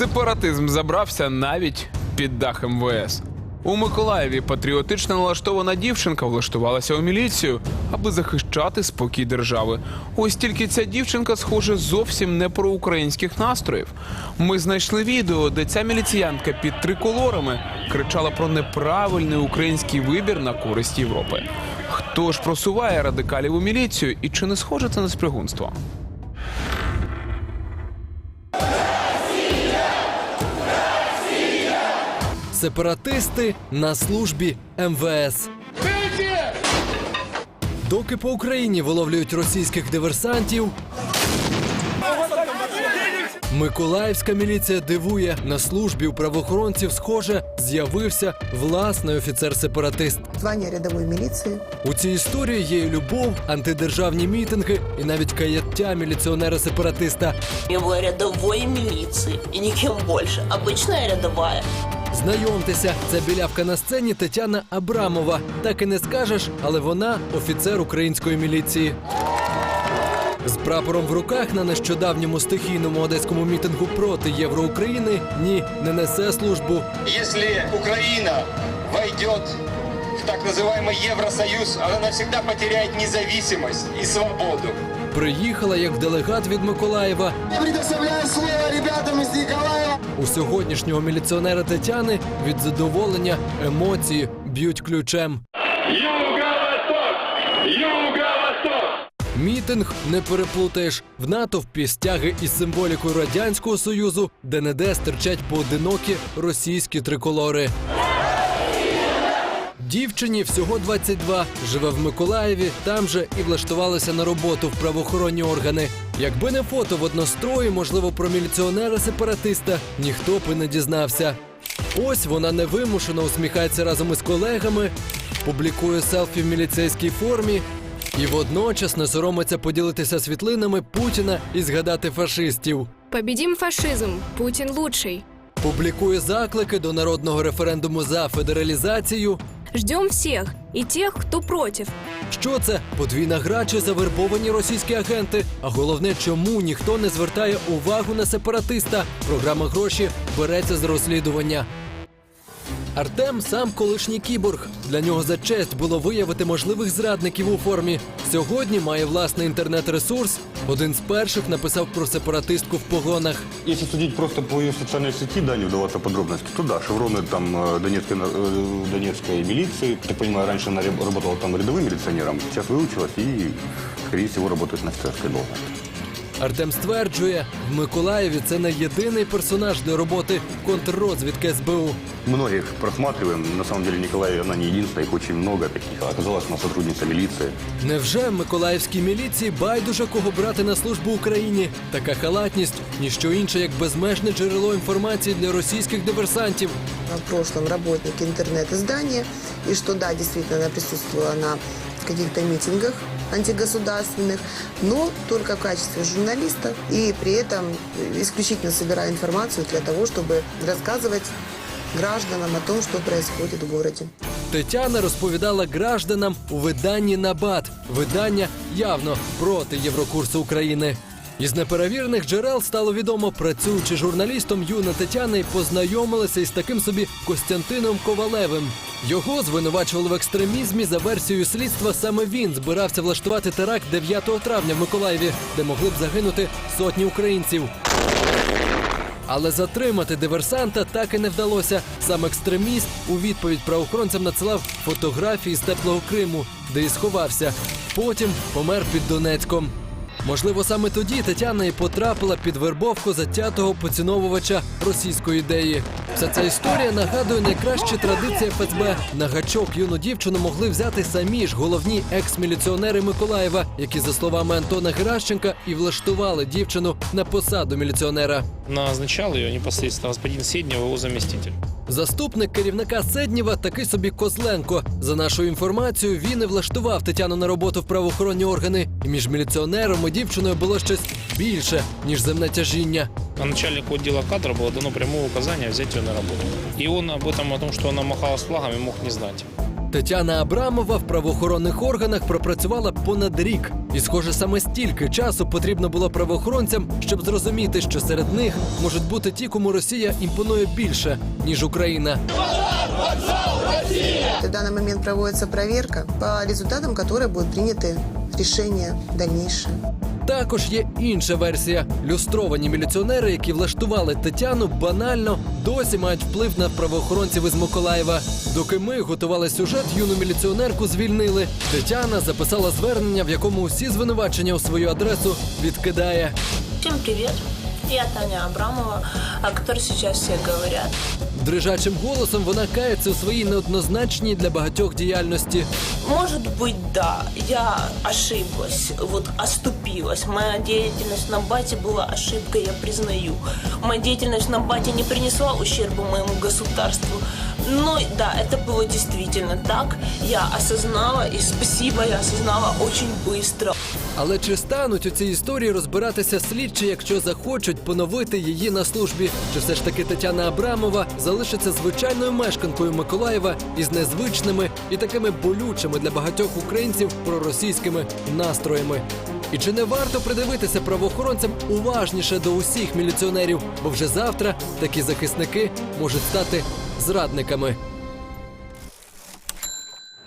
Сепаратизм забрався навіть під дах МВС. У Миколаєві патріотично налаштована дівчинка влаштувалася у міліцію, аби захищати спокій держави. Ось тільки ця дівчинка, схоже, зовсім не про українських настроїв. Ми знайшли відео, де ця міліціянка під триколорами кричала про неправильний український вибір на користь Європи. Хто ж просуває радикалів у міліцію і чи не схоже це на спригунство? Сепаратисти на службі МВС. Доки по Україні виловлюють російських диверсантів. Миколаївська міліція дивує на службі у правоохоронців, схоже, з'явився власний офіцер-сепаратист. Звание рядовой милиции. У цій історії є і любов, антидержавні мітинги і навіть каяття міліціонера-сепаратиста. Я была рядовой милиции и никем больше. Обычная рядовая. Знайомтеся, це білявка на сцені Тетяна Абрамова. Так і не скажеш, але вона офіцер української міліції. З прапором в руках на нещодавньому стихійному одеському мітингу проти Євроукраїни ні, не несе службу. Если Украина войдет в так называемый Евросоюз, она навсегда потеряет независимость и свободу. Приїхала як делегат від Миколаєва. Я предоставляю слово ребятам из Николаева. У сьогоднішнього міліціонера Тетяни від задоволення емоції б'ють ключем. Мітинг не переплутаєш в натовпі стяги із символікою радянського союзу, де не де стирчать поодинокі російські триколори. Дівчині всього 22, живе в Миколаєві, там же і влаштувалася на роботу в правоохоронні органи. Якби не фото в однострої, можливо, про міліціонера-сепаратиста, ніхто б і не дізнався. Ось вона невимушено усміхається разом із колегами, публікує селфі в міліцейській формі і водночас не соромиться поділитися світлинами Путіна і згадати фашистів. Победим фашизм. Путин лучший. Публікує заклики до народного референдуму за федералізацію. Ждем всех и тех, кто против. Що це подвійна гра чи завербовані російські агенти? А головне, чому ніхто не звертає увагу на сепаратиста? Програма гроші береться з розслідування. Артем сам колишній кіборг. Для нього за честь було виявити можливих зрадників у формі. Сьогодні має власний інтернет-ресурс. Один з перших написав про сепаратистку в погонах. Если судить просто по ее социальной сети, да, не вдаваться в подробности, то да, шевроны там э, Донецкой, на- э, Донецкой милиции. Так понимаю, раньше она раб- работала там рядовым милиционером, сейчас выучилась и, скорее всего, работает на офицерской должности. Артем стверджує, в Миколаєві це не єдиний персонаж для роботи контррозвідки СБУ. Многих просматриваем. На самом деле, Николай, она не единственная, их очень много таких. Оказалась она сотрудница милиции. Невже в миколаївській міліції байдуже кого брати на службу Україні? Така халатність ніщо інше, як безмежне джерело інформації для російських диверсантів. В прошлом работник интернет-издания. И что да, действительно, она присутствовала на каких-то митингах антигосударственных, но только в качестве журналиста и при этом исключительно собирая информацию для того, чтобы рассказывать гражданам о том, что происходит в городе. Тетяна розповідала гражданам у виданні Набат. Видання явно проти Єврокурсу України. Із неперевірених джерел стало відомо, працюючи журналістом, юна Тетяна й познайомилася із таким собі Костянтином Ковалевим. Його звинувачували в екстремізмі за версією слідства. Саме він збирався влаштувати теракт 9 травня в Миколаєві, де могли б загинути сотні українців. Але затримати диверсанта так і не вдалося. Сам екстреміст у відповідь правоохоронцям надсилав фотографії з теплого Криму, де і сховався. Потім помер під Донецьком. Можливо, саме тоді Тетяна і потрапила під вербовку затятого поціновувача російської ідеї. Вся ця історія нагадує найкращі традиції ФСБ. На гачок юну дівчину могли взяти самі ж головні екс-міліціонери Миколаєва, які, за словами Антона Геращенка, і влаштували дівчину на посаду міліціонера. Назначал ее непосредственно господин Седнев, его заместитель. Заступник керівника Седнєва такий собі Козленко. За нашою інформацією, він і влаштував Тетяну на роботу в правоохоронні органи. І між міліціонером і дівчиною було щось більше, ніж земне тяжіння. А начальнику відділу кадру було дано пряме указання взяти її на роботу. І он об этом, о том, що вона махала з флагами, мог не знать. Тетяна Абрамова в правоохоронних органах пропрацювала понад рік, і, схоже, саме стільки часу потрібно було правоохоронцям, щоб зрозуміти, що серед них можуть бути ті, кому Росія імпонує більше ніж Україна. В данный момент проводится проверка, по результатам которой будут приняты решения дальнейшие. Також є інша версія. Люстровані міліціонери, які влаштували Тетяну, банально досі мають вплив на правоохоронців із Миколаєва. Доки ми готували сюжет, юну міліціонерку звільнили. Тетяна записала звернення, в якому усі звинувачення у свою адресу відкидає. Всем привет. Я Таня Абрамова, которой сейчас все говорят. Дрижачим голосом вона кається у своїй неоднозначній для багатьох діяльності. Может быть, да, я ошиблась, вот оступилась. Моя деятельность на бате была ошибкой, я признаю. Моя деятельность на бате не принесла ущерба моему государству. Но да, это было действительно так. Я осознала, и спасибо, я осознала очень быстро. Але чи стануть у цій історії розбиратися слідчі, якщо захочуть поновити її на службі? Чи все ж таки Тетяна Абрамова залишиться звичайною мешканкою Миколаєва із незвичними і такими болючими для багатьох українців проросійськими настроями? І чи не варто придивитися правоохоронцям уважніше до усіх міліціонерів? Бо вже завтра такі захисники можуть стати зрадниками.